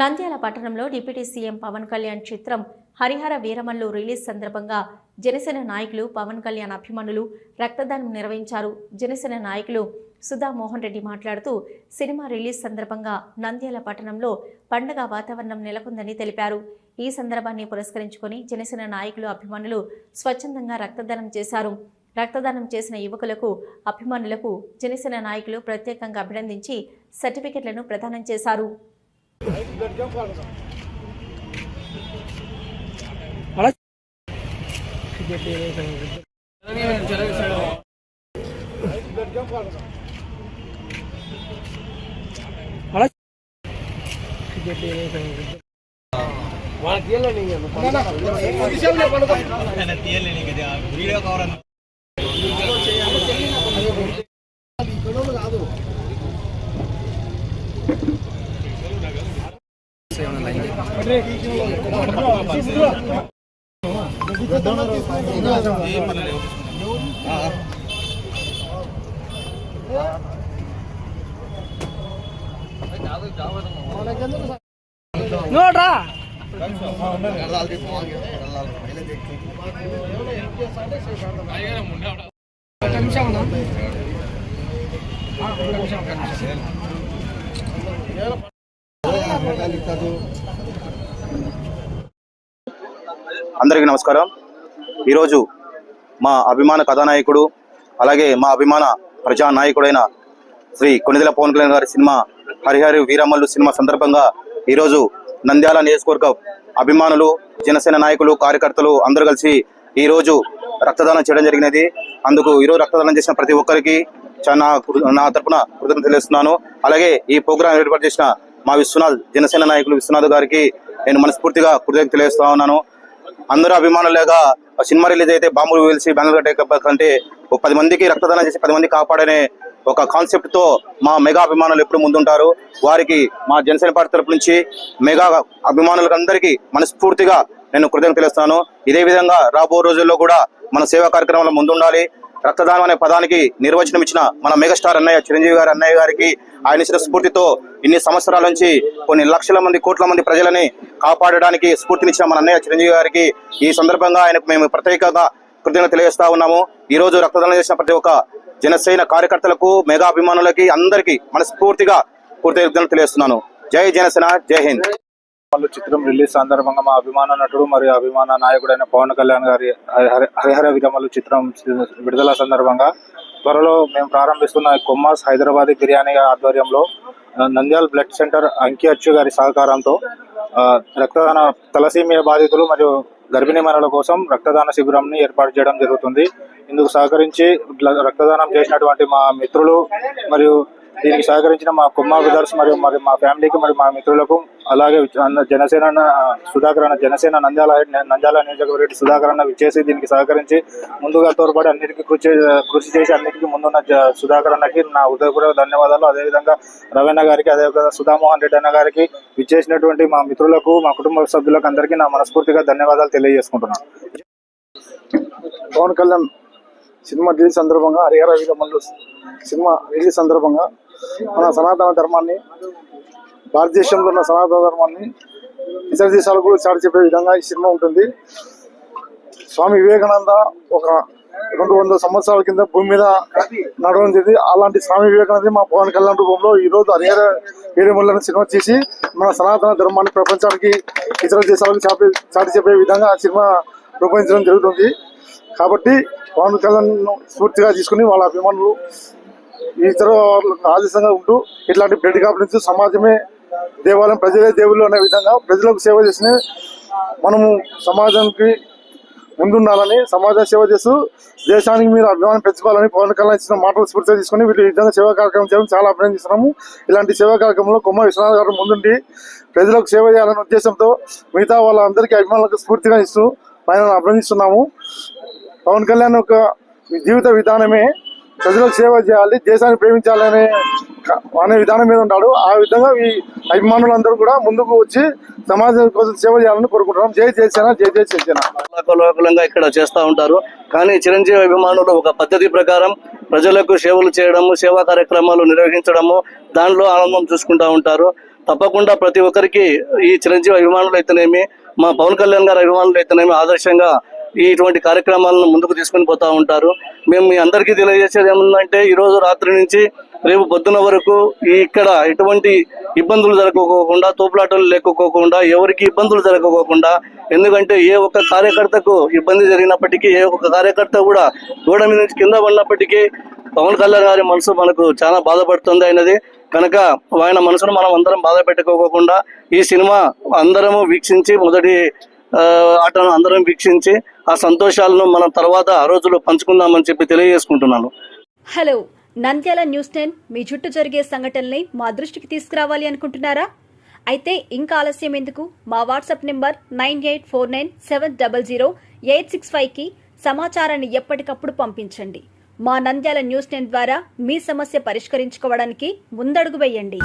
నంద్యాల పట్టణంలో deputy CM Pawan Kalyan చిత్రం Harihara Veeramallu release సందర్భంగా జనసేన నాయకులు పవన్ కళ్యాణ్ అభిమానులు రక్తదానం నిర్వహించారు. జనసేన నాయకులు సుధా మోహన్ రెడ్డి మాట్లాడుతూ సినిమా రిలీజ్ సందర్భంగా నంద్యాల పట్టణంలో పండగ వాతావరణం నెలకొందని తెలిపారు. ఈ సందర్భాన్ని పురస్కరించుకొని జనసేన నాయకులు అభిమానులు స్వచ్ఛందంగా రక్తదానం చేశారు. రక్తదానం చేసిన యువకులకు అభిమానులకు జనసేన నాయకులు ప్రత్యేకంగా అభినందించి సర్టిఫికెట్లను ప్రదానం చేశారు. వాళ్ళకి తీయలే నీకు తీయలే నీకు వీడియో కవర్ అన్న కాదు ನೋಡ್ರಾ అందరికీ నమస్కారం. ఈరోజు మా అభిమాన కథానాయకుడు అలాగే మా అభిమాన ప్రజా నాయకుడైన శ్రీ కొనిదెల పవన్ కళ్యాణ్ గారి సినిమా హరిహరి వీరమల్లు సినిమా సందర్భంగా ఈరోజు నంద్యాల నియోజకవర్గ అభిమానులు జనసేన నాయకులు కార్యకర్తలు అందరూ కలిసి ఈరోజు రక్తదానం చేయడం జరిగినది. అందుకు ఈరోజు రక్తదానం చేసిన ప్రతి ఒక్కరికి చాలా నా తరపున కృతజ్ఞత తెలుస్తున్నాను. అలాగే ఈ ప్రోగ్రాం ఏర్పాటు చేసిన మా విశ్వనాథ్ జనసేన నాయకులు విశ్వనాథ్ గారికి నేను మనస్ఫూర్తిగా కృతజ్ఞత తెలియజేస్తా ఉన్నాను. అందరూ అభిమానులుగా సినిమా రిలీజ్ అయితే బాంబులు వేల్చి బ్యానర్ కట్టే కంటే ఒక పది మందికి రక్తదానం చేసి పది మంది కాపాడనే ఒక కాన్సెప్ట్తో మా మెగా అభిమానులు ఎప్పుడు ముందుంటారు. వారికి మా జనసేన పార్టీ తరపు నుంచి మెగా అభిమానులకు అందరికీ మనస్ఫూర్తిగా నేను కృతజ్ఞత తెలుస్తాను ఇదే విధంగా రాబో రోజుల్లో కూడా మన సేవా కార్యక్రమంలో ముందుండాలి. రక్తదానం అనే పదానికి నిర్వచనం ఇచ్చిన మన మెగాస్టార్ అన్నయ్య చిరంజీవి గారి అన్నయ్య గారికి ఆయన ఇచ్చిన స్ఫూర్తితో ఇన్ని సంవత్సరాల నుంచి కొన్ని లక్షల మంది కోట్ల మంది ప్రజలని కాపాడడానికి స్ఫూర్తినిచ్చిన మన అన్నయ్య చిరంజీవి గారికి ఈ సందర్భంగా ఆయనకు మేము ప్రత్యేకంగా కృతజ్ఞత తెలియజేస్తా ఉన్నాము. ఈ రోజు రక్తదానం చేసిన ప్రతి ఒక్క జనసేన కార్యకర్తలకు మెగా అభిమానులకి అందరికీ మనస్ఫూర్తిగా కృతజ్ఞతలు తెలియజేస్తున్నాను. జై జనసేన జై హింద్. చిత్రం రిలీజ్ సందర్భంగా మా అభిమాన నటుడు మరియు అభిమాన నాయకుడైన పవన్ కళ్యాణ్ గారి హరిహర విరమలు చిత్రం విడుదల సందర్భంగా త్వరలో మేము ప్రారంభిస్తున్న కొమ్మాస్ హైదరాబాదీ బిర్యానీ ఆధ్వర్యంలో నంద్యాల బ్లడ్ సెంటర్ అంకి అచ్చు గారి సహకారంతో రక్తదాన తలసీమియా బాధితులు మరియు గర్భిణీ మహిళల కోసం రక్తదాన శిబిరంని ఏర్పాటు చేయడం జరుగుతుంది. ఇందుకు సహకరించి రక్తదానం చేసినటువంటి మా మిత్రులు మరియు దీనికి సహకరించిన మా కుమ్మా బ్రదర్స్ మరియు మరి మా ఫ్యామిలీకి మరియు మా మిత్రులకు అలాగే జనసేన సుధాకర్ అన్న జనసేన నంద్యాల నంద్యాల నియోజకవర్గ సుధాకర్ అన్న విచ్చేసి దీనికి సహకరించి ముందుగా తోడ్పడి అన్నిటికీ కృషి కృషి చేసి అన్నిటికీ ముందున్న సుధాకర్ అన్నకి నా హృదయపూర్వక ధన్యవాదాలు. అదేవిధంగా రవీణ గారికి అదేవిధంగా సుధామోహన్ రెడ్డి అన్న గారికి విచ్చేసినటువంటి మా మిత్రులకు మా కుటుంబ సభ్యులకు అందరికీ నా మనస్ఫూర్తిగా ధన్యవాదాలు తెలియజేసుకుంటున్నాను. పవన్ కళ్యాణ్ సినిమా రిలీజ్ సందర్భంగా హరిహర వీరమల్లు సినిమా రిలీజ్ సందర్భంగా మన సనాతన ధర్మాన్ని భారతదేశంలో ఉన్న సనాతన ధర్మాన్ని ఇతర దేశాలకు కూడా చాటి చెప్పే విధంగా ఈ సినిమా ఉంటుంది. స్వామి వివేకానంద ఒక రెండు వందల సంవత్సరాల కింద భూమి మీద నడవడం జరిగింది. అలాంటి స్వామి వివేకానంద మా పవన్ కళ్యాణ్ రూపంలో ఈ రోజు హరిహర వీరమల్లని సినిమా చేసి మన సనాతన ధర్మాన్ని ప్రపంచానికి ఇతర దేశాలకు చాపి చాటి చెప్పే విధంగా ఆ సినిమా రూపొందించడం జరుగుతుంది. కాబట్టి పవన్ కళ్యాణ్ స్ఫూర్తిగా తీసుకుని వాళ్ళ అభిమానులు ఇతర ఆదేశంగా ఉంటూ ఇట్లాంటి బ్లడ్ కాపరించి సమాజమే దేవాలయం ప్రజలే దేవుళ్ళు అనే విధంగా ప్రజలకు సేవ చేసిన మనము సమాజానికి ముందుండాలని సమాజ సేవ చేస్తూ దేశానికి మీరు అభిమానం పెంచుకోవాలని పవన్ కళ్యాణ్ ఇచ్చిన మాటలు స్ఫూర్తిగా తీసుకుని వీటి విధంగా సేవా కార్యక్రమం చేయడం చాలా అభినందిస్తున్నాము ఇలాంటి సేవా కార్యక్రమంలో కొమ్మ విశ్వనాథ్ గారు ముందుండి ప్రజలకు సేవ చేయాలనే ఉద్దేశంతో మిగతా వాళ్ళందరికీ అభిమానులకు స్ఫూర్తిగా ఇస్తూ ఆయన అభినందిస్తున్నాము. పవన్ కళ్యాణ్ యొక్క జీవిత విధానమే ప్రజలకు సేవ చేయాలి దేశాన్ని ప్రేమించాలనే అనే విధానం మీద ఉంటాడు. ఆ విధంగా ఈ అభిమానులందరూ కూడా ముందుకు వచ్చి సమాజం కోసం సేవ చేయాలని కోరుకుంటున్నాం. జై చేసేనా జై జై చేసేనా లోకలంగా ఇక్కడ చేస్తూ ఉంటారు. కానీ చిరంజీవి అభిమానులు ఒక పద్ధతి ప్రకారం ప్రజలకు సేవలు చేయడము సేవా కార్యక్రమాలు నిర్వహించడము దానిలో ఆనందం చూసుకుంటా ఉంటారు. తప్పకుండా ప్రతి ఒక్కరికి ఈ చిరంజీవి అభిమానులు అయితేనేమి మా పవన్ కళ్యాణ్ గారి అభిమానులు అయితేనేమి ఆదర్శంగా ఇటువంటి కార్యక్రమాలను ముందుకు తీసుకొని పోతా ఉంటారు. మేము మీ అందరికీ తెలియజేసేది ఏముందంటే ఈరోజు రాత్రి నుంచి రేపు పొద్దున వరకు ఇక్కడ ఎటువంటి ఇబ్బందులు జరగకోకుండా తోపులాటలు లేకపోకుండా ఎవరికి ఇబ్బందులు జరగకోకుండా ఎందుకంటే ఏ ఒక్క కార్యకర్తకు ఇబ్బంది జరిగినప్పటికీ ఏ ఒక్క కార్యకర్త కూడా గోడ మీద నుంచి కింద పడినప్పటికీ పవన్ కళ్యాణ్ గారి మనసు మనకు చాలా బాధపడుతుంది అయినది. కనుక ఆయన మనసును మనం అందరం బాధ పెట్టుకోకుండా ఈ సినిమా అందరము వీక్షించి మొదటి ఆటను అందరం వీక్షించి ఆ సంతోషాలను మనం తర్వాత ఆ రోజులో పంచుకుందామని చెప్పి తెలియజేసుకుంటున్నాను. హలో నంద్యాల న్యూస్ టెన్ మీ చుట్టూ జరిగే సంఘటనల్ని మా దృష్టికి తీసుకురావాలి అనుకుంటున్నారా? అయితే ఇంకా ఆలస్యం ఎందుకు? మా WhatsApp number nine eight four nine seven double zero eight six ఫైవ్కి సమాచారాన్ని ఎప్పటికప్పుడు పంపించండి. మా నంద్యాల న్యూస్ టెన్ ద్వారా మీ సమస్య పరిష్కరించుకోవడానికి ముందడుగు వేయండి.